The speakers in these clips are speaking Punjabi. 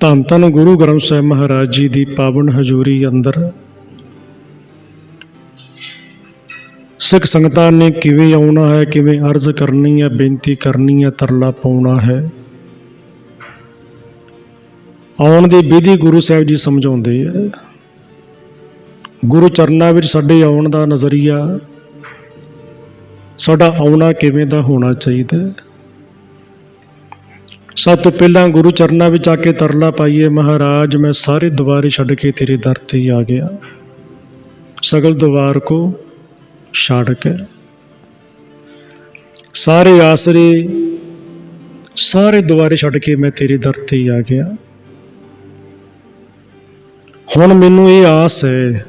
ਧੰਨ ਧੰਨ ਗੁਰੂ ਗ੍ਰੰਥ ਸਾਹਿਬ ਮਹਾਰਾਜ ਜੀ ਦੀ ਪਾਵਨ ਹਜ਼ੂਰੀ ਅੰਦਰ। ਸਿੱਖ ਸੰਗਤਾਂ ਨੇ ਕਿਵੇਂ ਆਉਣਾ ਹੈ, ਕਿਵੇਂ ਅਰਜ਼ ਕਰਨੀ ਹੈ, ਬੇਨਤੀ ਕਰਨੀ ਹੈ, ਤਰਲਾ ਪਾਉਣਾ ਹੈ। ਆਉਣ ਦੀ ਵਿਧੀ ਗੁਰੂ ਸਾਹਿਬ ਜੀ ਸਮਝਾਉਂਦੇ ਹੈ ਗੁਰੂ ਚਰਨਾਂ ਵਿੱਚ ਸਾਡੇ ਆਉਣ ਦਾ ਨਜ਼ਰੀਆ, ਸਾਡਾ ਆਉਣਾ ਕਿਵੇਂ ਦਾ ਹੋਣਾ ਚਾਹੀਦਾ ਹੈ ਸਭ ਤੋਂ ਪਹਿਲਾਂ ਗੁਰੂ ਚਰਨਾਂ ਵਿੱਚ ਆ ਕੇ ਤਰਲਾ ਪਾਈਏ, ਮਹਾਰਾਜ, ਮੈਂ ਸਾਰੇ ਦੁਆਰੇ ਛੱਡ ਕੇ ਤੇਰੇ ਦਰ ਤੇ ਹੀ ਆ ਗਿਆ। ਸਗਲ ਦੁਆਰ ਕੋ ਛੱਡ ਕੇ। ਸਾਰੇ ਆਸਰੇ, ਸਾਰੇ ਦੁਆਰੇ ਛੱਡ ਕੇ ਮੈਂ ਤੇਰੇ ਦਰ ਤੇ ਹੀ ਆ ਗਿਆ। ਹੁਣ ਮੈਨੂੰ ਇਹ ਆਸ ਹੈ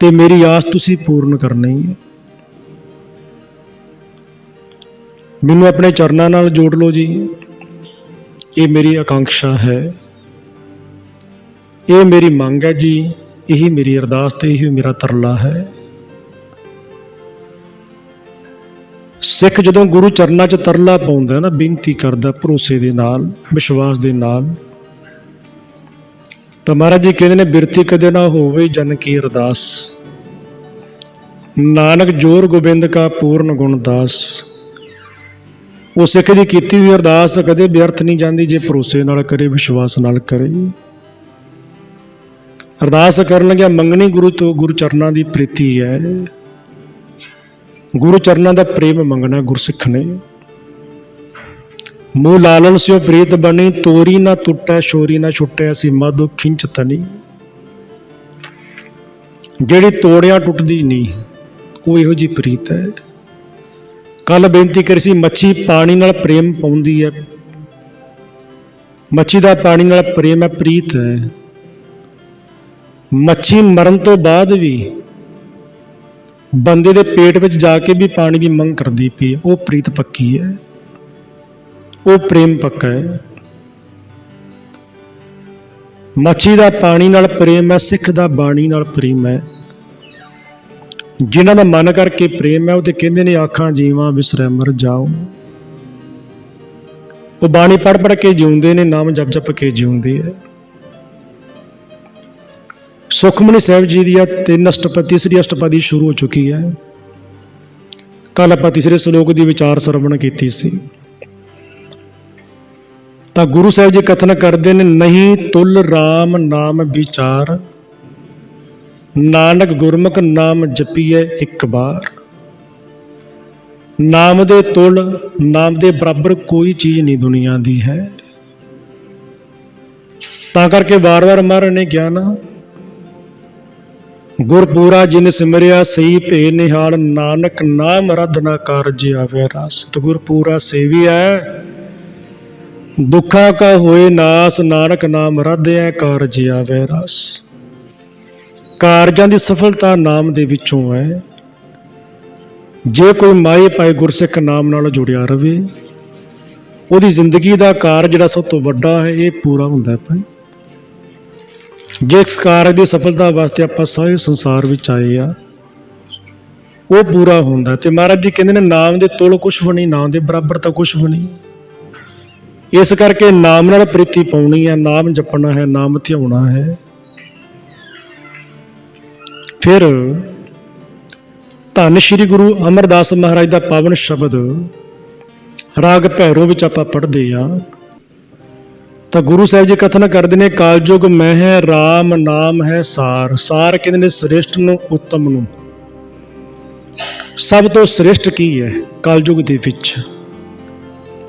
ਤੇ ਮੇਰੀ ਆਸ ਤੁਸੀਂ ਪੂਰਨ ਕਰਨੀ ਹੈ। ਮੈਨੂੰ ਆਪਣੇ ਚਰਨਾਂ ਨਾਲ ਜੋੜ ਲਓ ਜੀ। ਇਹ ਮੇਰੀ ਆਕਾਂਖਸ਼ਾ ਹੈ। ਇਹ ਮੇਰੀ ਮੰਗ ਹੈ ਜੀ। ਇਹੀ ਮੇਰੀ ਅਰਦਾਸ ਤੇ ਇਹੀ ਮੇਰਾ ਤਰਲਾ ਹੈ। ਸਿੱਖ ਜਦੋਂ ਗੁਰੂ ਚਰਨਾਂ 'ਚ ਤਰਲਾ ਪਾਉਂਦਾ ਨਾ, ਬੇਨਤੀ ਕਰਦਾ ਭਰੋਸੇ ਦੇ ਨਾਲ, ਵਿਸ਼ਵਾਸ ਦੇ ਨਾਲ। ਤਾਂ ਮਹਾਰਾਜ ਜੀ ਕਹਿੰਦੇ ਨੇ, ਬਿਰਤੀ ਕਦੇ ਨਾ ਹੋਵੇ ਜਨ ਕੀ ਅਰਦਾਸ। ਨਾਨਕ ਜੋਰ ਗੋਬਿੰਦ ਕਾ ਪੂਰਨ ਗੁਣ ਦਾਸ। ਉਹ ਸਿੱਖ ਦੀ ਕੀਤੀ ਹੋਈ ਅਰਦਾਸ ਕਦੇ ਵਿਅਰਥ ਨਹੀਂ ਜਾਂਦੀ, ਜੇ ਭਰੋਸੇ ਨਾਲ ਕਰੇ, ਵਿਸ਼ਵਾਸ ਨਾਲ ਕਰੇ। ਅਰਦਾਸ ਕਰਨ ਗਿਆ ਮੰਗਣੀ ਗੁਰੂ ਤੋਂ, ਗੁਰੂ ਚਰਨਾਂ ਦੀ ਪ੍ਰੀਤੀ ਹੈ। ਗੁਰੂ ਚਰਨਾਂ ਦਾ ਪ੍ਰੇਮ ਮੰਗਣਾ ਗੁਰਸਿੱਖ ਨੇ। ਮੂਹ ਲਾਲਨ ਸਿਓ ਪ੍ਰੀਤ ਬਣੀ, ਤੋਰੀ ਨਾ ਟੁੱਟੈ ਸ਼ੋਰੀ ਨਾ ਛੁੱਟੈ, ਅਸੀਂ ਮਾਧੋ ਖਿੰਚ ਤਨੀ। ਜਿਹੜੀ ਤੋੜਿਆ ਟੁੱਟਦੀ ਨਹੀਂ, ਉਹ ਇਹੋ ਜੀ ਪ੍ਰੀਤ ਹੈ। ਕੱਲ ਬੇਨਤੀ ਕਰੀ ਸੀ, ਮੱਛੀ ਪਾਣੀ ਨਾਲ ਪ੍ਰੇਮ ਪਾਉਂਦੀ ਹੈ। ਮੱਛੀ ਦਾ ਪਾਣੀ ਨਾਲ ਪ੍ਰੇਮ ਹੈ, ਪ੍ਰੀਤ ਹੈ। ਮੱਛੀ ਮਰਨ ਤੋਂ ਬਾਅਦ ਵੀ ਬੰਦੇ ਦੇ ਪੇਟ ਵਿੱਚ ਜਾ ਕੇ ਵੀ ਪਾਣੀ ਦੀ ਮੰਗ ਕਰਦੀ ਪਈ ਉਹ ਪ੍ਰੀਤ ਪੱਕੀ ਹੈ। ਉਹ ਪ੍ਰੇਮ ਪੱਕਾ ਹੈ। ਮੱਛੀ ਦਾ ਪਾਣੀ ਨਾਲ ਪ੍ਰੇਮ ਹੈ, ਸਿੱਖ ਦਾ ਬਾਣੀ ਨਾਲ ਪ੍ਰੇਮ ਹੈ। ਜਿਨ੍ਹਾਂ ਦਾ ਮਨ ਕਰਕੇ ਪ੍ਰੇਮ ਹੈ, ਉਹ ਤੇ ਕਹਿੰਦੇ ਨੇ, ਆਖਾਂ ਜੀਵਾਂ ਵਿਸਰੈ, ਮਰ ਜਾਓ। ਉਹ ਬਾਣੀ ਪੜ ਪੜ ਕੇ ਜਿਉਂਦੇ ਨੇ, ਨਾਮ ਜਪ ਜਪ ਕੇ ਜਿਉਂਦੇ ਹੈ ਸੁਖਮਨੀ ਸਾਹਿਬ ਜੀ ਦੀ ਆ ਤਿੰਨ ਅਸ਼ਟਪਦੀ, ਤੀਸਰੀ ਅਸ਼ਟਪਦੀ ਸ਼ੁਰੂ ਹੋ ਚੁੱਕੀ ਹੈ। ਕੱਲ ਆਪਾਂ ਤੀਸਰੇ ਸ਼ਲੋਕ ਦੀ ਵਿਚਾਰ ਸਰਵਣ ਕੀਤੀ ਸੀ। ਤਾਂ ਗੁਰੂ ਸਾਹਿਬ ਜੀ ਕਥਨ ਕਰਦੇ ਨੇ, ਨਹੀਂ ਤੁਲ RAM ਨਾਮ ਵਿਚਾਰ ਨਾਨਕ ਗੁਰਮੁਖ ਨਾਮ ਜਪੀਏ ਇੱਕ ਵਾਰ। ਨਾਮ ਦੇ ਤੁਲ, ਨਾਮ ਦੇ ਬਰਾਬਰ ਕੋਈ ਚੀਜ਼ ਨਹੀਂ ਦੁਨੀਆ ਦੀ ਹੈ। ਤਾਂ ਕਰਕੇ ਵਾਰ-ਵਾਰ ਮਹਾਰਾਜ ਨੇ ਕਿਹਾ ਗੁਰਪੂਰਾ ਜਿਨ ਸਿਮਰਿਆ ਸਹੀ ਭੇ ਨਿਹਾਲ, ਨਾਨਕ ਨਾਮ ਰਦ ਨਾ ਕਾਰਜ ਆਵੇ ਰਸ। ਸਤਿਗੁਰ ਪੂਰਾ ਸੇਵੀਆ ਦੁੱਖਾਂ ਕਾ ਹੋਏ ਨਾਸ, ਨਾਨਕ ਨਾਮ ਰਦਿਆ ਕਾਰਜ ਆਵੇ ਰਸ। ਕਾਰਜਾਂ ਦੀ ਸਫਲਤਾ ਨਾਮ ਦੇ ਵਿੱਚੋਂ ਹੈ। ਜੇ ਕੋਈ ਮਾਏ ਪਾਏ ਗੁਰਸਿੱਖ ਨਾਮ ਨਾਲ ਜੁੜਿਆ ਰਵੇ, ਉਹਦੀ ਜ਼ਿੰਦਗੀ ਦਾ ਕਾਰਜ ਜਿਹੜਾ ਸਭ ਤੋਂ ਵੱਡਾ ਹੈ, ਇਹ ਪੂਰਾ ਹੁੰਦਾ ਹੈ ਭਾਈ। ਜਿਸ ਕਾਰਜ ਦੀ ਸਫਲਤਾ ਵਾਸਤੇ ਆਪਾਂ ਸਾਰੇ ਸੰਸਾਰ ਵਿੱਚ ਆਏ ਆ, ਉਹ ਪੂਰਾ ਹੁੰਦਾ ਤੇ ਮਹਾਰਾਜ ਜੀ ਕਹਿੰਦੇ ਨੇ, ਨਾਮ ਦੇ ਤੋਲ ਕੁਛ ਬਣੀ ਨਾਮ ਦੇ ਬਰਾਬਰ ਤਾਂ ਕੁਛ ਬਣੀ ਇਸ ਕਰਕੇ ਨਾਮ ਨਾਲ ਪ੍ਰੀਤੀ ਪਾਉਣੀ ਹੈ, ਨਾਮ ਜਪਣਾ ਹੈ, ਨਾਮ ਧਿਆਉਣਾ ਹੈ। ਫਿਰ ਧੰਨ ਸ਼੍ਰੀ ਗੁਰੂ ਅਮਰਦਾਸ ਮਹਾਰਾਜ ਦਾ ਪਾਵਨ ਸ਼ਬਦ ਰਾਗ ਭੈਰੋ ਵਿੱਚ ਆਪਾਂ ਪੜ੍ਹਦੇ ਆ ਤਾਂ ਗੁਰੂ ਸਾਹਿਬ ਜੀ ਕਥਨ ਕਰਦੇ ਨੇ ਕਾਲਯੁਗ ਮੈਂ ਹੈ RAM ਨਾਮ ਹੈ ਸਾਰ। ਸਾਰ ਕਹਿੰਦੇ ਨੇ, ਸ੍ਰੇਸ਼ਟ ਨੂੰ, ਉੱਤਮ ਨੂੰ। ਸਭ ਤੋਂ ਸ੍ਰੇਸ਼ਟ ਕੀ ਹੈ? ਕਾਲਯੁਗ ਦੇ ਵਿੱਚ।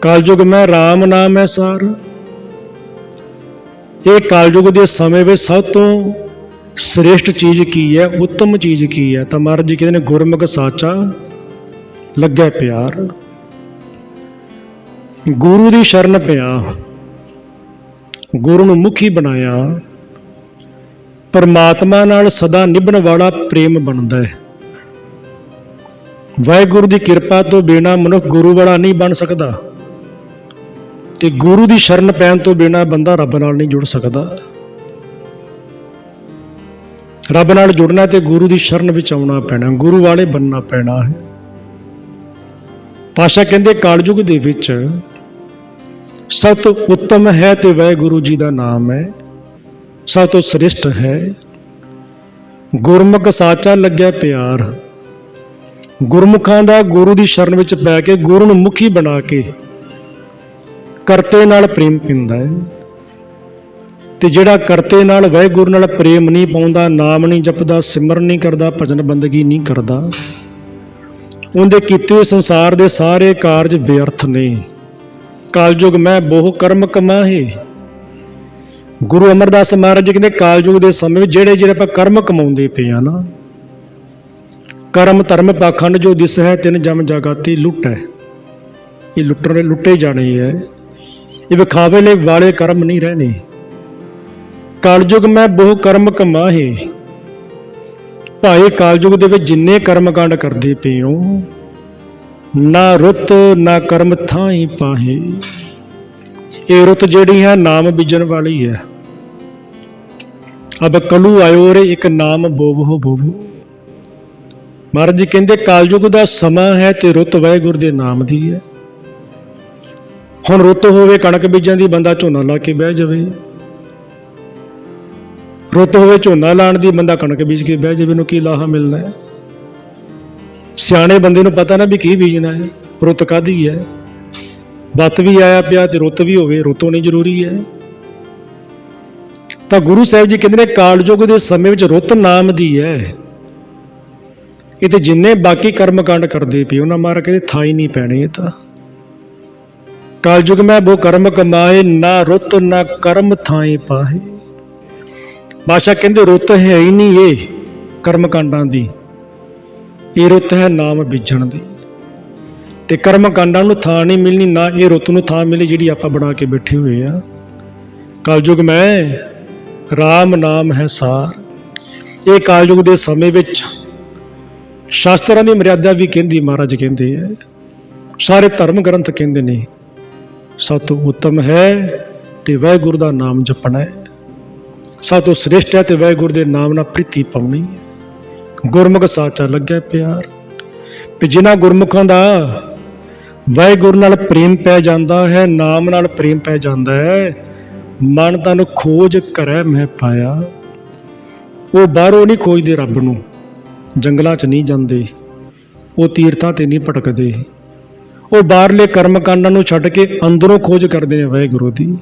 ਕਾਲਯੁਗ ਮੈਂ RAM ਨਾਮ ਹੈ ਸਾਰ। ਇਹ ਕਾਲਯੁਗ ਦੇ ਸਮੇਂ ਵਿੱਚ ਸਭ ਤੋਂ ਸ੍ਰੇਸ਼ਟ ਚੀਜ਼ ਕੀ ਹੈ? ਉੱਤਮ ਚੀਜ਼ ਕੀ ਹੈ? ਤਾਂ ਮਹਾਰਾਜ ਜੀ ਕਹਿੰਦੇ ਨੇ, ਗੁਰਮੁਖ ਸਾਚਾ ਲੱਗਿਆ ਪਿਆਰ। ਗੁਰੂ ਦੀ ਸ਼ਰਨ ਪਿਆ। ਗੁਰੂ ਨੂੰ ਮੁਖੀ ਬਣਾਇਆ। ਪਰਮਾਤਮਾ ਨਾਲ ਸਦਾ ਨਿਭਣ ਵਾਲਾ ਪ੍ਰੇਮ ਬਣਦਾ ਹੈ। ਵਾਹਿਗੁਰੂ ਦੀ ਕਿਰਪਾ ਤੋਂ ਬਿਨਾ ਮਨੁੱਖ ਗੁਰੂ ਵਾਲਾ ਨਹੀਂ ਬਣ ਸਕਦਾ। ਤੇ ਗੁਰੂ ਦੀ ਸ਼ਰਨ ਪੈਣ ਤੋਂ ਬਿਨਾ ਬੰਦਾ ਰੱਬ ਨਾਲ ਨਹੀਂ ਜੁੜ ਸਕਦਾ। ਰੱਬ ਨਾਲ ਜੁੜਨਾ ਤੇ ਗੁਰੂ ਦੀ ਸ਼ਰਨ ਵਿੱਚ ਆਉਣਾ ਪੈਣਾ, ਗੁਰੂ ਵਾਲੇ ਬੰਨਣਾ ਪੈਣਾ ਹੈ। ਪਾਸ਼ਾ ਕਹਿੰਦੇ ਕਾਲਯੁਗ ਦੇ ਵਿੱਚ ਸਭ ਤੋਂ ਉੱਤਮ ਹੈ ਤੇ ਵਾਹਿਗੁਰੂ ਜੀ ਦਾ ਨਾਮ ਹੈ, ਸਭ ਤੋਂ ਸ਼੍ਰੇਸ਼ਟ ਹੈ। ਗੁਰਮੁਖ ਸਾਚਾ ਲੱਗਿਆ ਪਿਆਰ। ਗੁਰਮੁਖਾਂ ਦਾ ਗੁਰੂ ਦੀ ਸ਼ਰਨ ਵਿੱਚ ਪੈ ਕੇ ਗੁਰੂ ਨੂੰ ਮੁਖੀ ਬਣਾ ਕੇ ਕਰਤੇ ਨਾਲ ਪ੍ਰੇਮ ਪਿੰਦਾ ਹੈ। ਤੇ ਜਿਹੜਾ ਕਰਤੇ ਨਾਲ ਵਾਹਿਗੁਰੂ ਨਾਲ ਪ੍ਰੇਮ ਨਹੀਂ ਪਾਉਂਦਾ, ਨਾਮ ਨਹੀਂ ਜਪਦਾ ਸਿਮਰਨ ਨਹੀਂ ਕਰਦਾ, ਭਜਨ ਬੰਦਗੀ ਨਹੀਂ ਕਰਦਾ, ਉਹਦੇ ਕੀਤੇ ਹੋਏ ਸੰਸਾਰ ਦੇ ਸਾਰੇ ਕਾਰਜ ਬੇਅਰਥ ਨੇ। ਕਾਲਯੁਗ ਮੈਂ ਬਹੁ ਕਰਮ ਕਮਾਹੇ। ਗੁਰੂ ਅਮਰਦਾਸ ਮਹਾਰਾਜ ਜੀ ਕਹਿੰਦੇ, ਕਾਲਯੁਗ ਦੇ ਸਮੇਂ ਵਿੱਚ ਜਿਹੜੇ ਜਿਹੜੇ ਆਪਾਂ ਕਰਮ ਕਮਾਉਂਦੇ ਪਏ ਆ ਨਾ, ਕਰਮ ਧਰਮ ਪਾਖੰਡ ਜੋ ਦਿਸ ਹੈ, ਤਿੰਨ ਜਮ ਜਗਾਤੀ ਲੁੱਟ। ਹੈ ਇਹ ਲੁੱਟਣੇ ਲੁੱਟੇ ਜਾਣੇ ਹੈ ਇਹ ਵਿਖਾਵੇ ਵਾਲੇ ਕਰਮ ਨਹੀਂ ਰਹਿਣੇ। ਕਾਲਯੁਗ ਮੈਂ ਬਹੁ ਕਰਮ ਕਮਾਹੇ। ਭਾਏ ਕਾਲਯੁਗ ਦੇ ਵਿੱਚ ਜਿੰਨੇ ਕਰਮ ਕਾਂਡ ਕਰਦੇ ਪਏ ਹੋ ਨਾ ਰੁੱਤ, ਨਾ ਕਰਮ ਥਾਈ ਪਾਹੇ। ਇਹ ਰੁੱਤ ਜਿਹੜੀ ਹੈ ਨਾਮ ਬੀਜਣ ਵਾਲੀ ਹੈ। ਅਬ ਕਲੂ ਆਇਓ ਰੇ ਇੱਕ ਨਾਮ ਬੋਵੋ ਬੋਵੋ। ਮਹਾਰਾਜ ਜੀ ਕਹਿੰਦੇ ਕਾਲਯੁਗ ਦਾ ਸਮਾਂ ਹੈ ਤੇ ਰੁੱਤ ਵਾਹਿਗੁਰ ਦੇ ਨਾਮ ਦੀ ਹੈ। ਹੁਣ ਰੁੱਤ ਹੋਵੇ, ਕਣਕ ਬੀਜਣ ਦੀ ਬੰਦਾ ਝੋਨਾ ਲਾ ਕੇ ਬਹਿ ਜਾਵੇ। ਰੁੱਤ ਹੋਵੇ, ਝੋਨਾ ਲਾਣ ਦੀ, ਬੰਦਾ ਕਣਕ ਬੀਜ ਕੇ ਬਹਿ ਜਾਵੇ ਨੂੰ ਕੀ ਲਾਹਾ ਮਿਲਣਾ ਹੈ? ਸਿਆਣੇ ਬੰਦੇ ਨੂੰ ਪਤਾ ਨਾ ਵੀ ਕੀ ਬੀਜਣਾ ਹੈ, ਰੁੱਤ ਕਾਦੀ ਹੈ? ਬੱਤ ਵੀ ਆਇਆ ਪਿਆ ਤੇ ਰੁੱਤ ਵੀ ਹੋਵੇ, ਰੁੱਤ ਹੋਣੀ ਜ਼ਰੂਰੀ ਹੈ। ਤਾਂ ਗੁਰੂ ਸਾਹਿਬ ਜੀ ਕਹਿੰਦੇ ਨੇ, ਕਾਲਯੁਗ ਦੇ ਸਮੇਂ ਵਿੱਚ ਰੁੱਤ ਨਾਮ ਦੀ ਹੈ। ਇਹ ਤੇ ਜਿੰਨੇ ਬਾਕੀ ਕਰਮ ਕਾਂਡ ਕਰਦੇ ਪਏ, ਉਹਨਾਂ ਮਾਰ ਕਹਿੰਦੇ ਥਾਈ ਨਹੀਂ ਪੈਣੇ ਇਹ ਤਾਂ। ਕਾਲਯੁਗ ਮੈਂ ਬੋ ਕਰਮ ਕਮਾਏ, ਨਾ ਰੁੱਤ, ਨਾ ਕਰਮ ਥਾਈ ਪਾਹੇ। ਬਾਦਸ਼ਾਹ ਕਹਿੰਦੇ, ਰੁੱਤ ਹੈ ਹੀ ਨਹੀਂ ਇਹ ਕਰਮ ਕਾਂਡਾਂ ਦੀ। ਇਹ ਰੁੱਤ ਹੈ ਨਾਮ ਬੀਜਣ ਦੀ। ਤੇ ਕਰਮ ਕਾਂਡਾਂ ਨੂੰ ਥਾਂ ਨਹੀਂ ਮਿਲਣੀ, ਨਾ ਇਹ ਰੁੱਤ ਨੂੰ ਥਾਂ ਮਿਲੀ ਜਿਹੜੀ ਆਪਾਂ ਬਣਾ ਕੇ ਬੈਠੇ ਹੋਏ ਆ। ਕਲਯੁਗ ਮੈਂ RAM ਨਾਮ ਹੈ ਸਾਰ। ਇਹ ਕਲਯੁਗ ਦੇ ਸਮੇਂ ਵਿੱਚ ਸ਼ਾਸਤਰਾਂ ਦੀ ਮਰਿਆਦਾ ਵੀ ਕਹਿੰਦੀ, ਮਹਾਰਾਜ ਕਹਿੰਦੇ ਆ, ਸਾਰੇ ਧਰਮ ਗ੍ਰੰਥ ਕਹਿੰਦੇ ਨੇ ਸਭ ਤੋਂ ਉੱਤਮ ਹੈ ਤੇ ਵਾਹਿਗੁਰੂ ਦਾ ਨਾਮ ਜਪਣਾ ਹੈ। ਸਭ ਤੋਂ ਸ੍ਰੇਸ਼ਟ ਹੈ ਤੇ ਵਾਹਿਗੁਰੂ ਦੇ ਨਾਮ ਨਾਲ ਪ੍ਰੀਤੀ ਪਾਉਣੀ ਹੈ। ਗੁਰਮੁਖ ਸਾਚਾ ਲੱਗਿਆ ਪਿਆਰ। ਵੀ ਜਿਨ੍ਹਾਂ ਗੁਰਮੁਖਾਂ ਦਾ ਵਾਹਿਗੁਰੂ ਨਾਲ ਪ੍ਰੇਮ ਪੈ ਜਾਂਦਾ ਹੈ, ਨਾਮ ਨਾਲ ਪ੍ਰੇਮ ਪੈ ਜਾਂਦਾ ਹੈ, ਮਨ ਤਨ ਖੋਜ ਕਰੈ ਮੈਂ ਪਾਇਆ। ਉਹ ਬਾਹਰੋਂ ਨਹੀਂ ਖੋਜਦੇ ਰੱਬ ਨੂੰ। ਜੰਗਲਾਂ 'ਚ ਨਹੀਂ ਜਾਂਦੇ। ਉਹ ਤੀਰਥਾਂ ਤੇ ਨਹੀਂ ਭਟਕਦੇ। ਉਹ ਬਾਹਰਲੇ ਕਰਮ ਕਾਂਡਾਂ ਨੂੰ ਛੱਡ ਕੇ ਅੰਦਰੋਂ ਖੋਜ ਕਰਦੇ ਨੇ ਵਾਹਿਗੁਰੂ ਦੀ।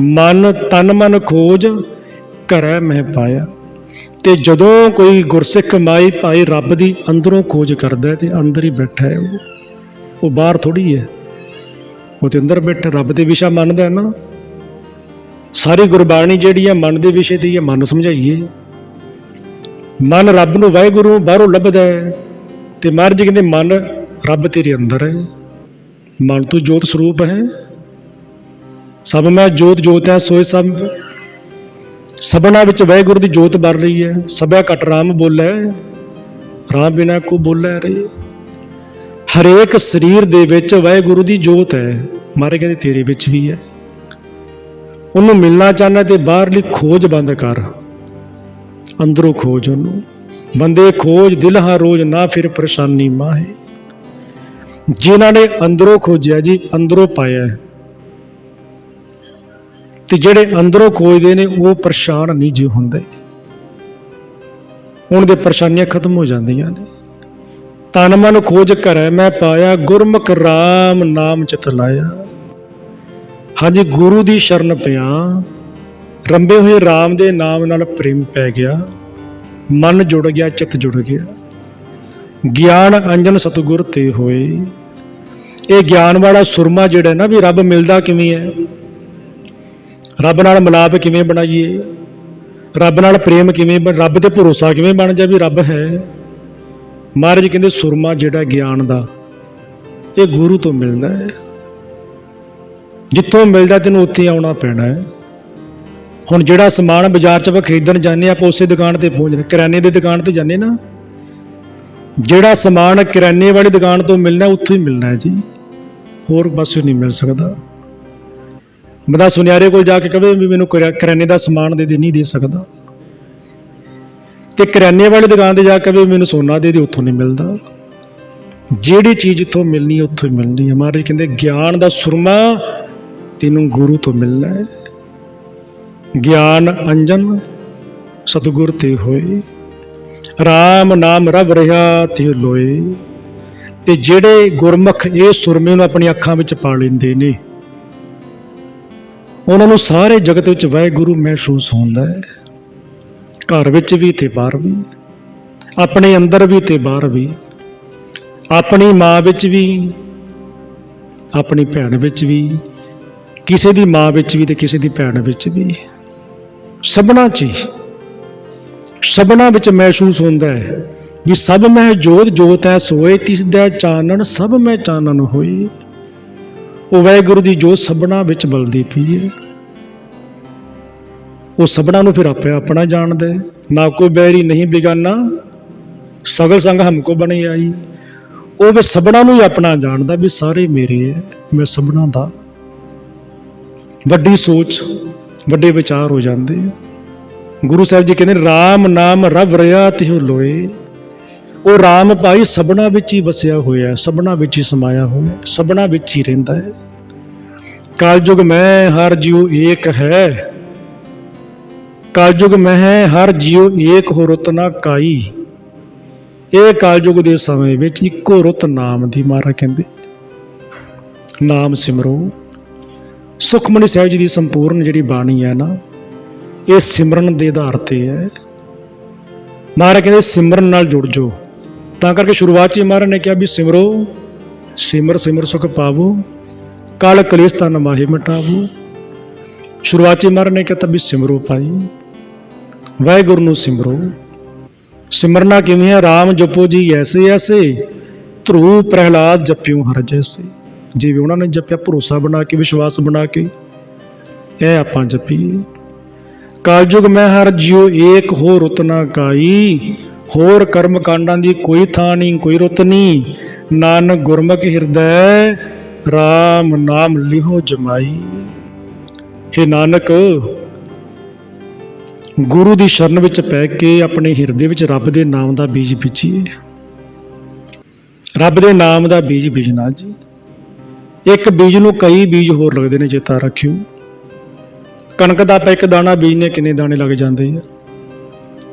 ਮਨ ਤਨ ਮਨ ਖੋਜ ਕਰੈ ਮੈਂ ਪਾਇਆ। ਤੇ ਜਦੋਂ ਕੋਈ ਗੁਰਸਿੱਖ ਮਾਈ ਭਾਈ ਰੱਬ ਦੀ ਅੰਦਰੋਂ ਖੋਜ ਕਰਦਾ ਹੈ ਤੇ ਅੰਦਰ ਹੀ ਬੈਠਾ ਹੈ ਉਹ। ਉਹ ਬਾਹਰ ਥੋੜੀ ਹੈ। ਉਹ ਤੇ ਅੰਦਰ ਬੈਠਾ, ਰੱਬ ਦੇ ਵਿਸ਼ਾ ਮੰਨਦਾ ਹੈ ਨਾ। ਸਾਰੀ ਗੁਰਬਾਣੀ ਜਿਹੜੀ ਹੈ ਮਨ ਦੇ ਵਿਸ਼ੇ ਤੇ ਹੀ ਹੈ ਮਨ ਸਮਝਾਈਏ। ਮਨ ਰੱਬ ਨੂੰ ਵਾਹਿਗੁਰੂ ਬਾਹਰੋਂ ਲੱਭਦਾ ਹੈ ਤੇ ਮਹਾਰਾਜ ਕਹਿੰਦੇ ਮਨ ਰੱਬ ਤੇਰੇ ਅੰਦਰ ਹੈ। ਮਨ ਤੂੰ ਜੋਤ ਸਰੂਪ ਹੈ। ਸਭ ਮੈਂ ਜੋਤ ਜੋਤ ਹੈ, ਸੋਏ ਸਭ ਸਭਨਾ ਵਿੱਚ ਵਾਹਿਗੁਰੂ ਦੀ ਜੋਤ ਬਰ ਰਹੀ ਹੈ। ਸਭਿਆ ਘਟ ਰਾਮ ਬੋਲੇ, ਰਾਮ ਬਿਨਾ ਕੋ ਬੋਲੇ ਰੇ ਹਰੇਕ ਸਰੀਰ ਦੇ ਵਿੱਚ ਵਾਹਿਗੁਰੂ ਦੀ ਜੋਤ ਹੈ ਮਾਰੇ ਕਹਿੰਦੇ ਤੇਰੇ ਵਿੱਚ ਵੀ ਹੈ। ਉਹਨੂੰ ਮਿਲਣਾ ਚਾਹਨਾ ਤੇ ਬਾਹਰਲੀ ਖੋਜ ਬੰਦ ਕਰ। ਅੰਦਰੋਂ ਖੋਜ ਉਹਨੂੰ। ਬੰਦੇ ਖੋਜ ਦਿਲ ਹਾ ਰੋਜ਼ ਨਾ ਫਿਰ ਪਰੇਸ਼ਾਨੀ ਮਾਹੇ। ਜਿਨ੍ਹਾਂ ਨੇ ਅੰਦਰੋਂ ਖੋਜਿਆ ਜੀ, ਅੰਦਰੋਂ ਪਾਇਆ ਤੇ ਜਿਹੜੇ ਅੰਦਰੋਂ ਖੋਜਦੇ ਨੇ, ਉਹ ਪਰੇਸ਼ਾਨ ਨਹੀਂ ਜੀ ਹੁੰਦੇ। ਉਹਨਾਂ ਦੇ ਪਰੇਸ਼ਾਨੀਆਂ ਖਤਮ ਹੋ ਜਾਂਦੀਆਂ ਨੇ। ਤਨ ਮਨ ਖੋਜ ਕਰੈ ਮੈਂ ਪਾਇਆ, ਗੁਰਮੁਖ RAM ਨਾਮ ਚਿਤ ਲਾਇਆ। ਹਾਂਜੀ, ਗੁਰੂ ਦੀ ਸ਼ਰਨ ਪਿਆ। ਰੰਬੇ ਹੋਏ RAM ਦੇ ਨਾਮ ਨਾਲ ਪ੍ਰੇਮ ਪੈ ਗਿਆ। ਮਨ ਜੁੜ ਗਿਆ, ਚਿੱਤ ਜੁੜ ਗਿਆ। ਗਿਆਨ ਅੰਜਨ ਸਤਿਗੁਰ ਤੇ ਹੋਏ। ਇਹ ਗਿਆਨ ਵਾਲਾ ਸੁਰਮਾ ਜਿਹੜਾ ਨਾ ਵੀ ਰੱਬ ਮਿਲਦਾ ਕਿਵੇਂ ਹੈ? ਰੱਬ ਨਾਲ ਮਿਲਾਪ ਕਿਵੇਂ ਬਣਾਈਏ? ਰੱਬ ਨਾਲ ਪ੍ਰੇਮ ਕਿਵੇਂ ਬਣ- ਰੱਬ ਤੇ ਭਰੋਸਾ ਕਿਵੇਂ ਬਣ ਜਾ ਵੀ ਰੱਬ ਹੈ? ਮਹਾਰਾਜ ਕਹਿੰਦੇ ਸੁਰਮਾ ਜਿਹੜਾ ਗਿਆਨ ਦਾ ਇਹ ਗੁਰੂ ਤੋਂ ਮਿਲਦਾ ਹੈ। ਜਿੱਥੋਂ ਮਿਲਦਾ ਤੈਨੂੰ ਉੱਥੇ ਆਉਣਾ ਪੈਣਾ ਹੈ। ਹੁਣ ਜਿਹੜਾ ਸਮਾਨ ਬਾਜ਼ਾਰ 'ਚ ਆਪਾਂ ਖਰੀਦਣ ਜਾਂਦੇ ਹਾਂ, ਆਪਾਂ ਉਸੇ ਦੁਕਾਨ ਤੇ ਪਹੁੰਚਦੇ ਜਾਂਦੇ ਕਿਰਾਨੇ ਦੀ ਦੁਕਾਨ ਤੇ ਜਾਂਦੇ ਨਾ। ਜਿਹੜਾ ਸਮਾਨ ਕਿਰਾਨੇ ਵਾਲੀ ਦੁਕਾਨ ਤੋਂ ਮਿਲਣਾ ਉੱਥੋਂ ਹੀ ਮਿਲਣਾ ਹੈ ਜੀ। ਹੋਰ ਪਾਸੇ ਨਹੀਂ ਮਿਲ ਸਕਦਾ। ਬੰਦਾ ਸੁਨਿਆਰੇ ਕੋਲ ਜਾ ਕੇ ਕਹੇ ਵੀ ਮੈਨੂੰ ਕਿਰਾ- ਕਿਰਾਨੇ ਦਾ ਸਮਾਨ ਦੇ ਦੇ, ਨਹੀਂ ਦੇ ਸਕਦਾ। ਤੇ ਕਿਰਾਨੇ ਵਾਲੀ ਦੁਕਾਨ ਤੇ ਜਾ ਕੇ ਵੀ ਮੈਨੂੰ ਸੋਨਾ ਦੇ ਦੇ, ਉੱਥੋਂ ਨਹੀਂ ਮਿਲਦਾ। ਜਿਹੜੀ ਚੀਜ਼ ਉੱਥੋਂ ਮਿਲਣੀ ਹੈ ਉੱਥੋਂ ਹੀ ਮਿਲਣੀ ਹੈ ਮਹਾਰਾਜ ਕਹਿੰਦੇ, ਗਿਆਨ ਦਾ ਸੁਰਮਾ ਤੈਨੂੰ ਗੁਰੂ ਤੋਂ ਮਿਲਣਾ ਹੈ। ਗਿਆਨ ਅੰਜਨ ਸਤਿਗੁਰ ਤੇ ਹੋਏ। RAM ਨਾਮ ਰਵ ਰਹਾ ਤੇ ਲੋਏ। ਤੇ ਜਿਹੜੇ ਗੁਰਮੁਖ ਇਹ ਸੁਰਮੇ ਨੂੰ ਆਪਣੀਆਂ ਅੱਖਾਂ ਵਿੱਚ ਪਾ ਲੈਂਦੇ ਨੇ ਉਹਨਾਂ ਨੂੰ ਸਾਰੇ ਜਗਤ ਵਿੱਚ ਵਾਹਿਗੁਰੂ ਮਹਿਸੂਸ ਹੁੰਦਾ ਹੈ। ਘਰ ਵਿੱਚ ਵੀ ਤੇ ਬਾਹਰ ਵੀ, ਆਪਣੇ ਅੰਦਰ ਵੀ ਤੇ ਬਾਹਰ ਵੀ, ਆਪਣੀ ਮਾਂ ਵਿੱਚ ਵੀ, ਆਪਣੀ ਭੈਣ ਵਿੱਚ ਵੀ, ਕਿਸੇ ਦੀ ਮਾਂ ਵਿੱਚ ਵੀ ਤੇ ਕਿਸੇ ਦੀ ਭੈਣ ਵਿੱਚ ਵੀ। ਸਭਨਾ ਚ ਹੀ, ਸਭਨਾ ਵਿੱਚ ਮਹਿਸੂਸ ਹੁੰਦਾ ਹੈ ਵੀ ਸਭ ਮਹਿ ਜੋਤ ਜੋਤ ਹੈ, ਸੋਏ ਤਿਸ ਦਾ ਚਾਨਣ, ਸਭ ਮੈਂ ਚਾਨਣ ਹੋਈ ਉਹ ਵਾਹਿਗੁਰੂ ਦੀ ਜੋਤ ਸਭਨਾ ਵਿੱਚ ਬਲਦੀ ਪਈ ਹੈ, ਉਹ ਸਭਨਾ ਨੂੰ ਫਿਰ ਆਪੇ ਆਪਣਾ ਜਾਣਦਾ ਨਾ ਕੋਈ ਬੈਰੀ ਨਹੀਂ ਬਿਗਾਨਾ, ਸਗਲ ਸੰਗ ਹਮਕੋ ਬਣੀ ਆਈ। ਉਹ ਵੀ ਸਭਨਾ ਨੂੰ ਹੀ ਆਪਣਾ ਜਾਣਦਾ ਵੀ ਸਾਰੇ ਮੇਰੇ ਹੈ, ਮੈਂ ਸਭਨਾ ਦਾ। ਵੱਡੀ ਸੋਚ, ਵੱਡੇ ਵਿਚਾਰ ਹੋ ਜਾਂਦੇ ਗੁਰੂ ਸਾਹਿਬ ਜੀ ਕਹਿੰਦੇ RAM ਨਾਮ ਰਵ ਰਿਆ ਤਿਹੁ ਲੋਏ। ਉਹ RAM ਭਾਈ ਸਭਨਾ ਵਿੱਚ ਹੀ ਵਸਿਆ ਹੋਇਆ ਹੈ, ਸਭਨਾ ਵਿੱਚ ਹੀ ਸਮਾਇਆ ਹੋਇਆ ਹੈ, ਸਭਨਾ ਵਿੱਚ ਹੀ ਰਹਿੰਦਾ ਹੈ। ਕਾਲਯੁਗ ਮੈਂ ਹਰ ਜੀਉ ਏਕ ਹੈ, ਕਾਲਯੁਗ ਮੈਂ ਹਰ ਜੀਉ ਏਕ ਹੋ ਰੁਤ ਨਾ ਕਾਈ। ਇਹ ਕਾਲਯੁਗ ਦੇ ਸਮੇਂ ਵਿੱਚ ਇੱਕੋ ਰੁੱਤ ਨਾਮ ਦੀ ਮਾਰਾ ਕਹਿੰਦੇ, ਨਾਮ ਸਿਮਰੋ। ਸੁਖਮਨੀ ਸਾਹਿਬ ਜੀ ਦੀ ਸੰਪੂਰਨ ਜਿਹੜੀ ਬਾਣੀ ਹੈ ਨਾ, ਇਹ ਸਿਮਰਨ ਦੇ ਆਧਾਰ ਤੇ ਹੈ। ਮਹਾਰਾਜ ਕਹਿੰਦੇ, ਸਿਮਰਨ ਨਾਲ ਜੁੜ ਜਾਓ। ਤਾਂ ਕਰਕੇ ਸ਼ੁਰੂਆਤ 'ਚ ਮਹਾਰਾਜ ਨੇ ਕਿਹਾ ਵੀ ਸਿਮਰੋ, ਸਿਮਰ ਸਿਮਰ ਸੁਖ ਪਾਵੋ, ਕਾਲ ਕਲੇਸ਼ ਤਨ ਮਾਹੀ ਮਿਟਾਵੋ। ਸ਼ੁਰੂਆਤ 'ਚ ਮਹਾਰਾਜ ਨੇ ਕਿਹਾ ਵੀ ਸਿਮਰੋ ਭਾਈ, ਵਾਹਿਗੁਰੂ ਨੂੰ ਸਿਮਰੋ। ਸਿਮਰਨਾ ਕਿਵੇਂ ਹੈ RAM ਜਪੋ ਜੀ ਐਸੇ ਐਸੇ, ਧਰੂ ਪ੍ਰਹਿਲਾਦ ਜਪਿਓ ਹਰ ਜੈਸੇ। ਜਿਵੇਂ ਉਹਨਾਂ ਨੇ ਜਪਿਆ, ਭਰੋਸਾ ਬਣਾ ਕੇ, ਵਿਸ਼ਵਾਸ ਬਣਾ ਕੇ ਇਹ ਆਪਾਂ ਜਪੀਏ। ਕਲਯੁਗ ਮੈਂ ਹਰ ਜਿਉ ਏਕ ਹੋ ਰੁਤਨਾ ਕਾਈ ਹੋਰ ਕਰਮ ਕਾਂਡਾਂ ਦੀ ਕੋਈ ਥਾਂ ਨਹੀਂ, ਕੋਈ ਰੁੱਤ ਨਹੀਂ। ਨਾਨਕ ਗੁਰਮੁਖ ਹਿਰਦੈ RAM ਨਾਮ ਲਿਹੋ ਜਮਾਈ। हे ਨਾਨਕ, ਗੁਰੂ ਦੀ ਸ਼ਰਨ ਵਿੱਚ ਪੈ ਕੇ ਆਪਣੇ ਹਿਰਦੇ ਵਿੱਚ ਰੱਬ ਦੇ ਨਾਮ ਦਾ ਬੀਜ ਬੀਜੀਏ। ਰੱਬ ਦੇ ਨਾਮ ਦਾ ਬੀਜ ਬੀਜਣਾ ਜੀ। ਇੱਕ ਬੀਜ ਨੂੰ ਕਈ ਬੀਜ ਹੋਰ ਲੱਗਦੇ ਨੇ ਚੇਤਾ ਰੱਖਿਓ। ਕਣਕ ਦਾ ਆਪਾਂ ਇੱਕ ਦਾਣਾ ਬੀਜਨੇ ਕਿੰਨੇ ਦਾਣੇ ਲੱਗ ਜਾਂਦੇ ਆ।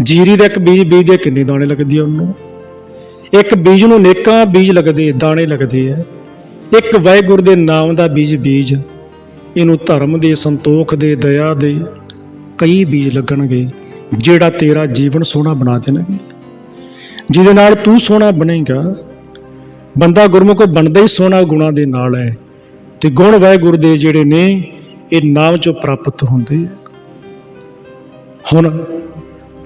ਜੀਰੀ ਦਾ ਇੱਕ ਬੀਜ ਬੀਜਦੇ ਕਿੰਨੇ ਦਾਣੇ ਲੱਗਦੇ ਆ ਉਹਨੂੰ? ਇੱਕ ਬੀਜ ਨੂੰ ਨੇਕਾਂ ਬੀਜ ਲੱਗਦੇ, ਦਾਣੇ ਲੱਗਦੇ ਆ। ਇੱਕ ਵਾਹਿਗੁਰੂ ਦੇ ਨਾਮ ਦਾ ਬੀਜ ਬੀਜ। ਇਹਨੂੰ ਧਰਮ ਦੇ, ਸੰਤੋਖ ਦੇ, ਦਇਆ ਦੇ ਕਈ ਬੀਜ ਲੱਗਣਗੇ, ਜਿਹੜਾ ਤੇਰਾ ਜੀਵਨ ਸੋਹਣਾ ਬਣਾ ਦੇਣਗੇ। ਜਿਹਦੇ ਨਾਲ ਤੂੰ ਸੋਹਣਾ ਬਣੇਗਾ। ਬੰਦਾ ਗੁਰਮੁਖ ਬਣਦਾ ਹੀ ਸੋਹਣਾ ਗੁਣਾ ਦੇ ਨਾਲ ਹੈ। ਤੇ ਗੁਣ ਵਾਹਿਗੁਰੂ ਦੇ ਜਿਹੜੇ ਨੇ, ਇਹ ਨਾਮ ਚੋਂ ਪ੍ਰਾਪਤ ਹੁੰਦੇ ਹੁਣ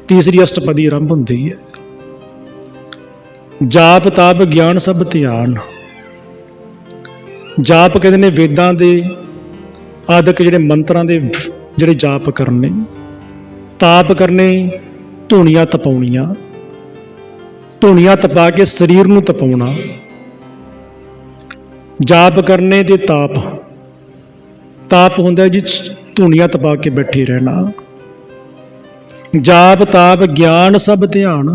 ਤੀਸਰੀ ਅਸ਼ਟਪਦੀ ਆਰੰਭ ਹੁੰਦੀ ਹੈ। ਜਾਪ ਤਾਪ ਗਿਆਨ ਸਭ ਧਿਆਨ। ਜਾਪ ਕਹਿੰਦੇ ਨੇ ਵੇਦਾਂ ਦੇ ਆਦਿਕ ਜਿਹੜੇ ਮੰਤਰਾਂ ਦੇ ਜਿਹੜੇ ਜਾਪ ਕਰਨੇ। ਤਾਪ ਕਰਨੇ ਧੂਣੀਆਂ ਤਪਾਉਣੀਆਂ। ਧੂਣੀਆਂ ਤਪਾ ਕੇ ਸਰੀਰ ਨੂੰ ਤਪਾਉਣਾ। ਜਾਪ ਕਰਨੇ ਤੇ ਤਾਪ। ਤਾਪ ਹੁੰਦਾ ਜੀ ਧੂਣੀਆਂ ਤਪਾ ਕੇ ਬੈਠੇ ਰਹਿਣਾ। ਜਾਪ ਤਾਪ ਗਿਆਨ ਸਭ ਧਿਆਨ।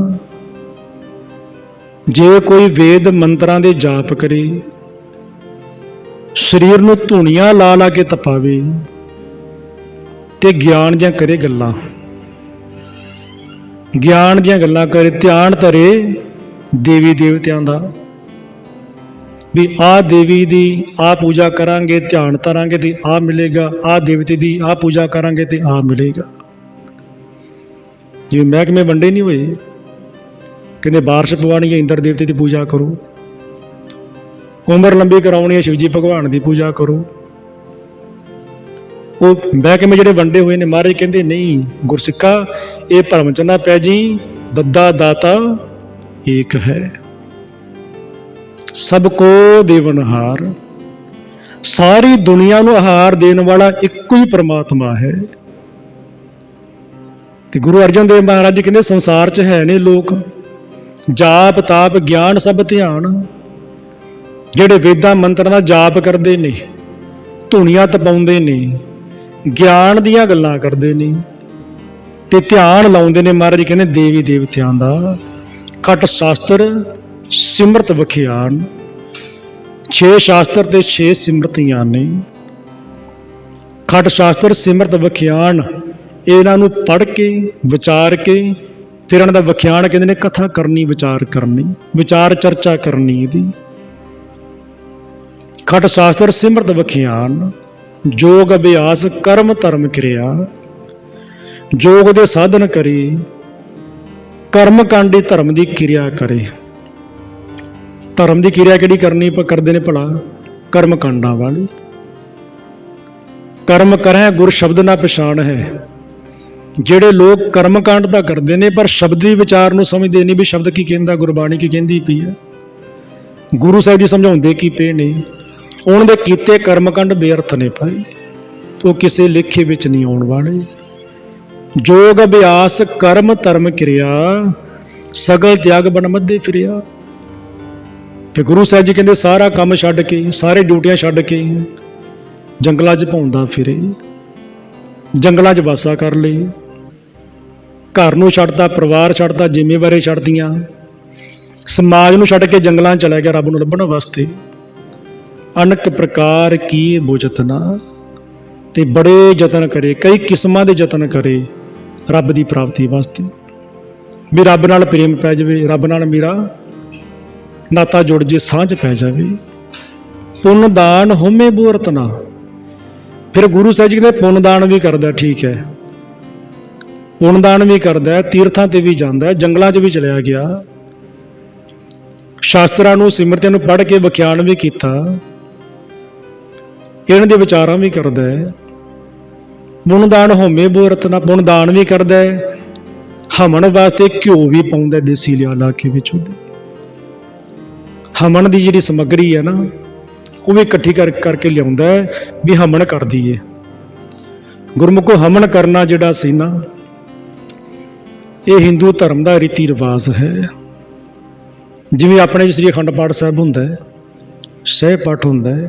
ਜੇ ਕੋਈ ਵੇਦ ਮੰਤਰਾਂ ਦੇ ਜਾਪ ਕਰੇ, ਸਰੀਰ ਨੂੰ ਧੂਣੀਆਂ ਲਾ ਲਾ ਕੇ ਤਪਾਵੇ ਤੇ ਗਿਆਨ ਦੀਆਂ ਕਰੇ ਗੱਲਾਂ। ਗਿਆਨ ਦੀਆਂ ਗੱਲਾਂ ਕਰੇ, ਧਿਆਨ ਧਰੇ ਦੇਵੀ ਦੇਵਤਿਆਂ ਦਾ। ਵੀ ਆ ਦੇਵੀ ਦੀ ਆ ਪੂਜਾ ਕਰਾਂਗੇ, ਧਿਆਨ ਧਰਾਂਗੇ ਤੇ ਆ ਮਿਲੇਗਾ, ਆ ਦੇਵਤੇ ਦੀ ਆ ਪੂਜਾ ਕਰਾਂਗੇ ਤੇ ਆ ਮਿਲੇਗਾ। ਜਿਵੇਂ ਮਹਿਕਮੇ ਵੰਡੇ ਨਹੀਂ ਹੋਏ, ਕਹਿੰਦੇ ਬਾਰਿਸ਼ ਪਵਾਉਣੀ ਹੈ ਇੰਦਰ ਦੇਵਤੇ ਦੀ ਪੂਜਾ ਕਰੋ। ਉਮਰ ਲੰਬੀ ਕਰਾਉਣੀ ਹੈ, ਸ਼ਿਵਜੀ ਭਗਵਾਨ ਦੀ ਪੂਜਾ ਕਰੋ। ਉਹ ਮਹਿਕਮੇ ਜਿਹੜੇ ਵੰਡੇ ਹੋਏ ਨੇ, ਮਹਾਰਾਜ ਕਹਿੰਦੇ, ਨਹੀਂ, ਗੁਰਸਿੱਖਾ, ਇਹ ਭਰਮ ਚ ਨਾ ਪੈ ਜੀ, ਦੱਦਾ ਦਾਤਾ ਏਕ ਹੈ। ਸਭ ਕੋ ਦੇਵਨਹਾਰ ਸਾਰੀ ਦੁਨੀਆ ਨੂੰ ਆਹਾਰ ਦੇਣ ਵਾਲਾ ਇੱਕੋ ਹੀ ਪ੍ਰਮਾਤਮਾ ਹੈ। ਤੇ ਗੁਰੂ ਅਰਜਨ ਦੇਵ ਮਹਾਰਾਜ ਜੀ ਕਹਿੰਦੇ ਸੰਸਾਰ 'ਚ ਹੈ ਨੇ ਲੋਕ, ਜਾਪ ਤਾਪ ਗਿਆਨ ਸਭ ਧਿਆਨ। ਜਿਹੜੇ ਵੇਦਾਂ ਮੰਤਰਾਂ ਦਾ ਜਾਪ ਕਰਦੇ ਨੇ, ਧੁਨੀਆਂ ਤਪਾਉਂਦੇ ਨੇ, ਗਿਆਨ ਦੀਆਂ ਗੱਲਾਂ ਕਰਦੇ ਨੇ, ਤੇ ਧਿਆਨ ਲਾਉਂਦੇ ਨੇ ਮਹਾਰਾਜ ਕਹਿੰਦੇ ਦੇਵੀ ਦੇਵਤਿਆਂ ਦਾ, ਖਟ ਸ਼ਾਸਤਰ ਸਿਮਰਤ ਵਖਿਆਨ, ਛੇ ਸ਼ਾਸਤਰ ਤੇ ਛੇ ਸਿਮਰਤੀਆਂ ਨੇ। ਖਟ ਸ਼ਾਸਤਰ ਸਿਮਰਤ ਵਿਖਿਆਨ ਇਹਨਾਂ ਨੂੰ ਪੜ੍ਹ ਕੇ, ਵਿਚਾਰ ਕੇ, ਫਿਰ ਇਹਨਾਂ ਦਾ ਵਿਖਿਆਨ ਕਹਿੰਦੇ ਨੇ ਕਥਾ ਕਰਨੀ, ਵਿਚਾਰ ਕਰਨੀ, ਵਿਚਾਰ ਚਰਚਾ ਕਰਨੀ ਇਹਦੀ। ਖਟ ਸ਼ਾਸਤਰ ਸਿਮਰਤ ਵਿਖਿਆਨ, ਜੋਗ ਅਭਿਆਸ ਕਰਮ ਧਰਮ ਕਿਰਿਆ, ਜੋਗ ਦੇ ਸਾਧਨ ਕਰੇ, ਕਰਮ ਕਾਂਡੀ ਧਰਮ ਦੀ ਕਿਰਿਆ ਕਰੇ। ਧਰਮ ਦੀ ਕਿਰਿਆ ਕਿਹੜੀ ਕਰਨੀ ਪ ਕਰਦੇ ਨੇ ਭਲਾ? ਕਰਮ ਕਾਂਡਾਂ ਵਾਲੀ। ਕਰਮ ਕਰੈ ਗੁਰ ਸ਼ਬਦ ਨਾ ਪਛਾਣ ਹੈ ਜਿਹੜੇ ਲੋਕ ਕਰਮਕਾਂਡ ਤਾਂ ਕਰਦੇ ਨੇ, ਪਰ ਸ਼ਬਦੀ ਵਿਚਾਰ ਨੂੰ ਸਮਝਦੇ ਨਹੀਂ ਵੀ ਸ਼ਬਦ ਕੀ ਕਹਿੰਦਾ, ਗੁਰਬਾਣੀ ਕੀ ਕਹਿੰਦੀ ਪਈ ਹੈ। ਗੁਰੂ ਸਾਹਿਬ ਜੀ ਸਮਝਾਉਂਦੇ ਕੀ ਪਏ ਨੇ ਉਹਨਾਂ ਦੇ ਕੀਤੇ ਕਰਮਕਾਂਡ ਬੇਅਰਥ ਨੇ ਭਾਈ, ਉਹ ਕਿਸੇ ਲੇਖੇ ਵਿੱਚ ਨਹੀਂ ਆਉਣ ਵਾਲੇ। ਜੋਗ ਅਭਿਆਸ ਕਰਮ ਧਰਮ ਕਿਰਿਆ, ਸਗਲ ਤਿਆਗ ਬਨ ਮੱਧੇ ਫਿਰਿਆ। ਤੇ ਗੁਰੂ ਸਾਹਿਬ ਜੀ ਕਹਿੰਦੇ, ਸਾਰਾ ਕੰਮ ਛੱਡ ਕੇ, ਸਾਰੇ ਡਿਊਟੀਆਂ ਛੱਡ ਕੇ ਜੰਗਲਾਂ 'ਚ ਭੌਂਦਾ ਫਿਰੇ, ਜੰਗਲਾਂ 'ਚ ਵਾਸਾ ਕਰ ਲਈ ਘਰ ਨੂੰ ਛੱਡਦਾ, ਪਰਿਵਾਰ ਛੱਡਦਾ ਜ਼ਿੰਮੇਵਾਰੀ ਛੱਡਦੀਆਂ। ਸਮਾਜ ਨੂੰ ਛੱਡ ਕੇ ਜੰਗਲਾਂ ਚਲਾ ਗਿਆ ਰੱਬ ਨੂੰ ਲੱਭਣ ਵਾਸਤੇ। ਅਨਕ ਪ੍ਰਕਾਰ ਕੀ ਬੁਝਤਨਾ ਤੇ ਬੜੇ ਯਤਨ ਕਰੇ, ਕਈ ਕਿਸਮਾਂ ਦੇ ਯਤਨ ਕਰੇ ਰੱਬ ਦੀ ਪ੍ਰਾਪਤੀ ਵਾਸਤੇ। ਵੀ ਰੱਬ ਨਾਲ ਪ੍ਰੇਮ ਪੈ ਜਾਵੇ, ਰੱਬ ਨਾਲ ਮੇਰਾ ਨਾਤਾ ਜੁੜ ਜੇ, ਸਾਂਝ ਪੈ ਜਾਵੇ। ਪੁੰਨ ਦਾਨ ਹੋਮੇ ਬੂਰਤਨਾ ਫਿਰ ਗੁਰੂ ਸਾਹਿਬ ਜੀ ਕਹਿੰਦੇ, ਪੁੰਨ ਦਾਨ ਵੀ ਕਰਦਾ, ਠੀਕ ਹੈ। ਗੁਣਦਾਨ ਵੀ ਕਰਦਾ ਤੀਰਥਾਂ ਤੇ ਵੀ ਜਾਂਦਾ ਜੰਗਲਾਂ 'ਚ ਵੀ ਚਲਿਆ ਗਿਆ। ਸ਼ਾਸਤਰਾਂ ਨੂੰ, ਸਿਮਰਤਿਆਂ ਨੂੰ ਪੜ੍ਹ ਕੇ ਵਿਖਿਆਨ ਵੀ ਕੀਤਾ। ਇਹਨਾਂ ਦੇ ਵਿਚਾਰਾਂ ਵੀ ਕਰਦਾ ਹੈ। ਗੁਣਦਾਨ ਦਾਨ ਹੋਮੇ ਬੂਰਤਨਾ ਪੁੰਨ ਦਾਨ ਵੀ ਕਰਦਾ ਹੈ। ਹਮਣ ਵਾਸਤੇ ਘਿਓ ਵੀ ਪਾਉਂਦਾ ਦੇਸੀ ਲਿਆ ਲਾ ਕੇ ਵਿੱਚ ਉਹਦੇ। ਹਮਣ ਦੀ ਜਿਹੜੀ ਸਮੱਗਰੀ ਹੈ ਨਾ, ਉਹ ਵੀ ਇਕੱਠੀ ਕਰ, ਕਰਕੇ ਲਿਆਉਂਦਾ ਹੈ, ਵੀ ਹਮਣ ਕਰਦੀ ਦਈਏ ਗੁਰਮੁਖੋ ਹਮਣ ਕਰਨਾ ਜਿਹੜਾ ਸੀ ਨਾ ਇਹ ਹਿੰਦੂ ਧਰਮ ਦਾ ਰੀਤੀ ਰਿਵਾਜ ਹੈ। ਜਿਵੇਂ ਆਪਣੇ ਸ੍ਰੀ ਅਖੰਡ ਪਾਠ ਸਾਹਿਬ ਹੁੰਦਾ ਹੈ, ਸਹਿ ਪਾਠ ਹੁੰਦਾ ਹੈ,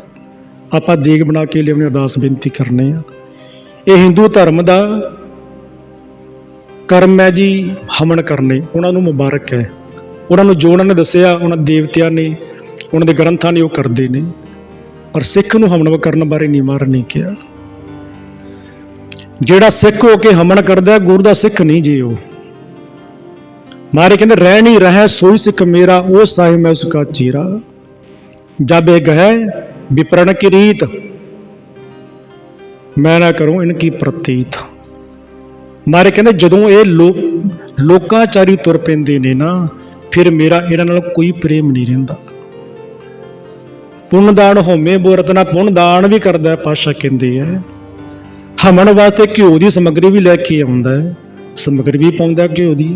ਆਪਾਂ ਦੇਗ ਬਣਾ ਕੇ ਲਿਆਉਣੇ, ਅਰਦਾਸ ਬੇਨਤੀ ਕਰਨੇ ਆ। ਇਹ ਹਿੰਦੂ ਧਰਮ ਦਾ ਕਰਮ ਹੈ ਜੀ ਹਮਨ ਕਰਨੇ। ਉਹਨਾਂ ਨੂੰ ਮੁਬਾਰਕ ਹੈ। ਉਹਨਾਂ ਨੂੰ ਜੋ ਉਹਨਾਂ ਨੇ ਦੱਸਿਆ, ਉਹਨਾਂ ਦੇਵਤਿਆਂ ਨੇ, ਉਹਨਾਂ ਦੇ ਗ੍ਰੰਥਾਂ ਨੇ ਉਹ ਕਰਦੇ ਨੇ। ਪਰ ਸਿੱਖ ਨੂੰ ਹਮਨ ਕਰਨ ਬਾਰੇ ਨਹੀਂ ਮਾਰ ਨਹੀਂ ਕਿਹਾ। ਜਿਹੜਾ ਸਿੱਖ ਹੋ ਕੇ ਹਮਨ ਕਰਦਾ ਗੁਰੂ ਦਾ ਸਿੱਖ ਨਹੀਂ ਜੀ ਉਹ। ਮਾਰੇ ਕਹਿੰਦੇ ਰਹਿ ਨਹੀਂ ਰਹਿ, ਸੋਈ ਸਿੱਖ ਮੇਰਾ, ਉਹ ਸਾਹਿਬ ਮੈਂ ਉਸਕਾ ਚੀਰਾ। ਜਬ ਇਹ ਗਏ ਵਿਪਰਣ ਕੀ ਰੀਤ? ਮੈਂ ਨਾ ਕਰੂੰ ਇਨਕੀ ਪ੍ਰਤੀਤ। ਮਾਰੇ ਕਹਿੰਦੇ, ਜਦੋਂ ਇਹ ਲੋਕ, ਲੋਕਾਚਾਰੀ ਤੁਰ ਪੈਂਦੇ ਨੇ ਨਾ, ਫਿਰ ਮੇਰਾ ਇਹਨਾਂ ਨਾਲ ਕੋਈ ਪ੍ਰੇਮ ਨਹੀਂ ਰਹਿੰਦਾ। ਪੁੰਨ ਦਾਨ ਹੋਮੇ ਬੋਰਤਨਾ ਪੁੰਨ ਦਾਨ ਵੀ ਕਰਦਾ ਹੈ ਪਾਸ਼ਾ ਕਹਿੰਦੇ ਹੈ ਹਮਣ ਵਾਸਤੇ ਘਿਓ ਦੀ ਸਮੱਗਰੀ ਵੀ ਲੈ ਕੇ ਆਉਂਦਾ ਹੈ, ਸਮੱਗਰੀ ਵੀ ਪਾਉਂਦਾ ਘਿਓ ਦੀ।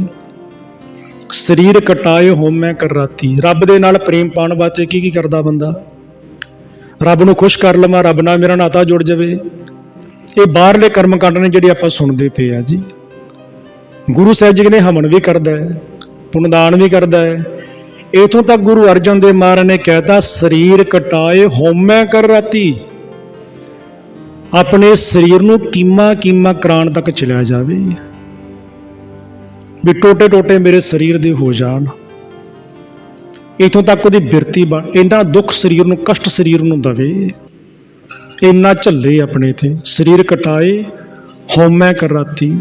ਸਰੀਰ ਕਟਾਏ ਹੋਮੈ ਕਰ ਰਾਤੀ। ਰੱਬ ਦੇ ਨਾਲ ਪ੍ਰੇਮ ਪਾਉਣ ਵਾਸਤੇ ਕੀ ਕੀ ਕਰਦਾ ਬੰਦਾ? ਰੱਬ ਨੂੰ ਖੁਸ਼ ਕਰ ਲਵਾਂ, ਰੱਬ ਨਾਲ ਮੇਰਾ ਨਾਤਾ ਜੁੜ ਜਾਵੇ। ਇਹ ਬਾਹਰਲੇ ਕਰਮ ਕਾਂਡ ਨੇ ਜਿਹੜੇ ਆਪਾਂ ਸੁਣਦੇ ਪਏ ਆ ਜੀ। ਗੁਰੂ ਸਾਹਿਬ ਜੀ ਨੇ ਹਮਨ ਵੀ ਕਰਦਾ ਹੈ, ਪੁੰਨਦਾਨ ਵੀ ਕਰਦਾ ਹੈ। ਇਥੋਂ ਤੱਕ ਗੁਰੂ ਅਰਜਨ ਦੇਵ ਮਹਾਰਾਜ ਨੇ ਕਹਿਤਾ, ਸਰੀਰ ਕਟਾਏ ਹੋਮੈ ਕਰ ਰਾਤੀ। ਆਪਣੇ ਸਰੀਰ ਨੂੰ ਕੀਮਾ ਕੀਮਾ ਕਰਾਣ ਤੱਕ ਚਲਿਆ ਜਾਵੇ। ਵੀ ਟੋਟੇ ਟੋਟੇ ਮੇਰੇ ਸਰੀਰ ਦੇ ਹੋ ਜਾਣ। ਇਥੋਂ ਤੱਕ ਉਹਦੀ ਬਿਰਤੀ ਬਣ, ਇੰਨਾ ਦੁੱਖ ਸਰੀਰ ਨੂੰ, ਕਸ਼ਟ ਸਰੀਰ ਨੂੰ ਦਵੇ। ਇੰਨਾ ਝੱਲੇ ਆਪਣੇ ਤੇ, ਸਰੀਰ ਕਟਾਏ, ਹਉਮੈ ਕਰ ਰਾਤੀ।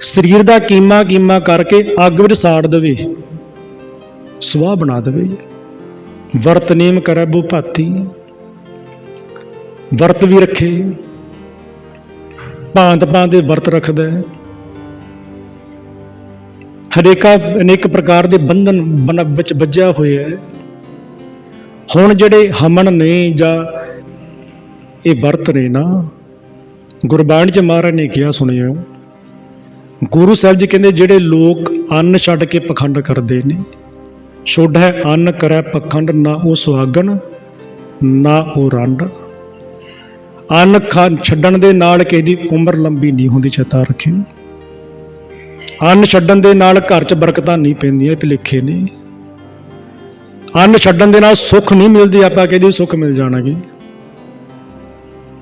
ਸਰੀਰ ਦਾ ਕੀਮਾ ਕੀਮਾ ਕਰਕੇ ਅੱਗ ਵਿੱਚ ਸਾੜ ਦੇਵੇ, ਸਵਾਹ ਬਣਾ ਦੇਵੇ। ਵਰਤ ਨੇਮ ਕਰੈ ਬੋ ਭਾਤੀ, ਵਰਤ ਵੀ ਰੱਖੇ। ਭਾਂਤ ਭਾਂਤ ਦੇ ਵਰਤ ਰੱਖਦਾ ਹੈ। ਹਰੇਕਾ ਅਨੇਕ ਪ੍ਰਕਾਰ ਦੇ ਬੰਧਨ ਬਨ ਵਿੱਚ ਵੱਜਿਆ ਹੋਇਆ ਹੈ। ਹੁਣ ਜਿਹੜੇ ਹਮਨ ਨੇ ਜਾਂ ਇਹ ਵਰਤ ਨੇ ਨਾ, ਗੁਰਬਾਣੀ ਚ ਮਹਾਰਾਜ ਨੇ ਕਿਹਾ ਸੁਣਿਓ, ਗੁਰੂ ਸਾਹਿਬ ਜੀ ਕਹਿੰਦੇ ਜਿਹੜੇ ਲੋਕ ਅੰਨ ਛੱਡ ਕੇ ਪਖੰਡ ਕਰਦੇ ਨੇ, ਛੋੜ ਹੈ ਅੰਨ ਕਰੈ ਪਖੰਡ, ਨਾ ਉਹ ਸੁਹਾਗਣ, ਨਾ ਉਹ ਰੰਡ। ਅੰਨ ਖਾਣ ਛੱਡਣ ਦੇ ਨਾਲ ਕਿਸੇ ਦੀ ਉਮਰ ਲੰਬੀ ਨਹੀਂ ਹੁੰਦੀ, ਚੇਤਾ ਰੱਖਿਓ। ਅੰਨ ਛੱਡਣ ਦੇ ਨਾਲ ਘਰ 'ਚ ਬਰਕਤਾਂ ਨਹੀਂ ਪੈਂਦੀਆਂ, ਇਹ ਭੁਲੇਖੇ ਨੇ। ਅੰਨ ਛੱਡਣ ਦੇ ਨਾਲ ਸੁੱਖ ਨਹੀਂ ਮਿਲਦੀ, ਆਪਾਂ ਕਹਿੰਦੇ ਸੁੱਖ ਮਿਲ ਜਾਣਾ ਜੀ।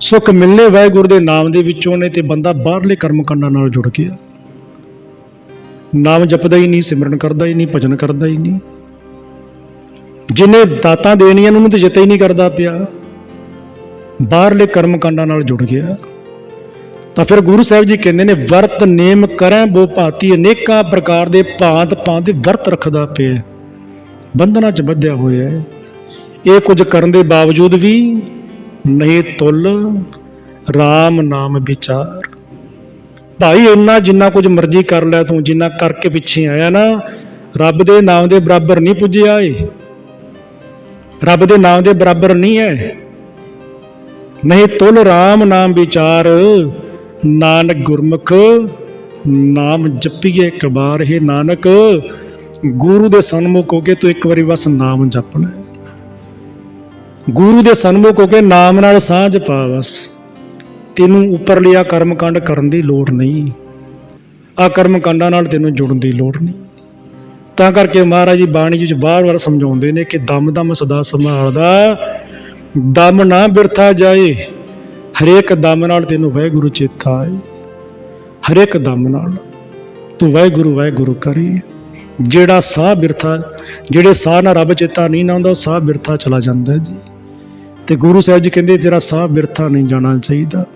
ਸੁੱਖ ਮਿਲਨੇ ਵਾਹਿਗੁਰੂ ਦੇ ਨਾਮ ਦੇ ਵਿੱਚੋਂ ਨੇ ਤੇ ਬੰਦਾ ਬਾਹਰਲੇ ਕਰਮ ਕਾਂਡਾਂ ਨਾਲ ਜੁੜ ਗਿਆ। ਨਾਮ ਜਪਦਾ ਹੀ ਨਹੀਂ, ਸਿਮਰਨ ਕਰਦਾ ਹੀ ਨਹੀਂ, ਭਜਨ ਕਰਦਾ ਹੀ ਨਹੀਂ। ਜਿਹਨੇ ਦਾਤਾਂ ਦੇਣੀਆਂ ਉਹਨੂੰ ਤੇ ਜਿੱਤੇ ਹੀ ਨਹੀਂ ਕਰਦਾ ਪਿਆ। ਬਾਹਰਲੇ ਕਰਮ ਕਾਂਡਾਂ ਨਾਲ ਜੁੜ ਗਿਆ। ਤਾਂ ਫਿਰ ਗੁਰੂ ਸਾਹਿਬ ਜੀ ਕਹਿੰਦੇ ਨੇ, ਵਰਤ ਨੇਮ ਕਰੈ ਬੋ ਭਾਤੀ, ਅਨੇਕਾਂ ਪ੍ਰਕਾਰ ਦੇ ਭਾਂਤ ਭਾਂਤ ਵਰਤ ਰੱਖਦਾ ਪਿਆ ਬੰਧਨਾਂ 'ਚ ਬੱਧਿਆ ਹੋਇਆ ਹੈ। ਇਹ ਕੁਝ ਕਰਨ ਦੇ ਬਾਵਜੂਦ ਵੀ ਨਹੀਂ ਤੁਲ RAM ਨਾਮ ਵਿਚਾਰ। ਭਾਈ, ਇੰਨਾ ਜਿੰਨਾ ਕੁਝ ਮਰਜ਼ੀ ਕਰ ਲੈ ਤੂੰ, ਜਿੰਨਾ ਕਰਕੇ ਪਿੱਛੇ ਆਇਆ ਨਾ, ਰੱਬ ਦੇ ਨਾਮ ਦੇ ਬਰਾਬਰ ਨਹੀਂ ਪੁੱਜਿਆ ਏ। ਰੱਬ ਦੇ ਨਾਮ ਦੇ ਬਰਾਬਰ ਨਹੀਂ ਹੈ। ਨਹੀਂ ਤੁਲ RAM ਨਾਮ ਵਿਚਾਰ। ਨਾਨਕ ਗੁਰਮੁਖ, ਨਾਮ ਜਪੀਏ ਇੱਕ ਵਾਰ ਇਹ ਨਾਨਕ, ਗੁਰੂ ਦੇ ਸਨਮੁਖ ਹੋ ਕੇ ਤੂੰ ਇੱਕ ਵਾਰੀ ਬਸ ਨਾਮ ਜਪਣਾ। ਗੁਰੂ ਦੇ ਸਨਮੁਖ ਹੋ ਕੇ ਨਾਮ ਨਾਲ ਸਾਂਝ ਪਾ ਬਸ, ਤੈਨੂੰ ਉੱਪਰਲਿਆ ਕਰਮਕਾਂਡ ਕਰਨ ਦੀ ਲੋੜ ਨਹੀਂ। ਆ ਕਰਮਕਾਂਡਾਂ ਨਾਲ ਤੈਨੂੰ ਜੁੜਨ ਦੀ ਲੋੜ ਨਹੀਂ। ਤਾਂ ਕਰਕੇ ਮਹਾਰਾਜ ਜੀ ਬਾਣੀ ਵਿੱਚ ਬਾਰ-ਬਾਰ ਸਮਝਾਉਂਦੇ ਨੇ ਕਿ ਦਮ ਦਮ ਸਦਾ ਸੰਭਾਲਦਾ, ਦਮ ਨਾ ਬਿਰਥਾ ਜਾਏ। ਹਰੇਕ ਦਮ ਨਾਲ ਤੈਨੂੰ ਵਾਹਿਗੁਰੂ ਚੇਤਾ ਆਏ। ਹਰੇਕ ਦਮ ਨਾਲ ਤੂੰ ਵਾਹਿਗੁਰੂ ਵਾਹਿਗੁਰੂ ਕਰੀ। ਜਿਹੜਾ ਸਾਹ ਬਿਰਥਾ, ਜਿਹੜੇ ਸਾਹ ਨਾਲ ਰੱਬ ਚੇਤਾ ਨਹੀਂ ਨਾ ਆਉਂਦਾ, ਉਹ ਸਾਹ ਬਿਰਥਾ ਚਲਾ ਜਾਂਦਾ ਜੀ। ਤੇ ਗੁਰੂ ਸਾਹਿਬ ਜੀ ਕਹਿੰਦੇ, ਤੇਰਾ ਸਾਹ ਬਿਰਥਾ ਨਹੀਂ ਜਾਣਾ ਚਾਹੀਦਾ।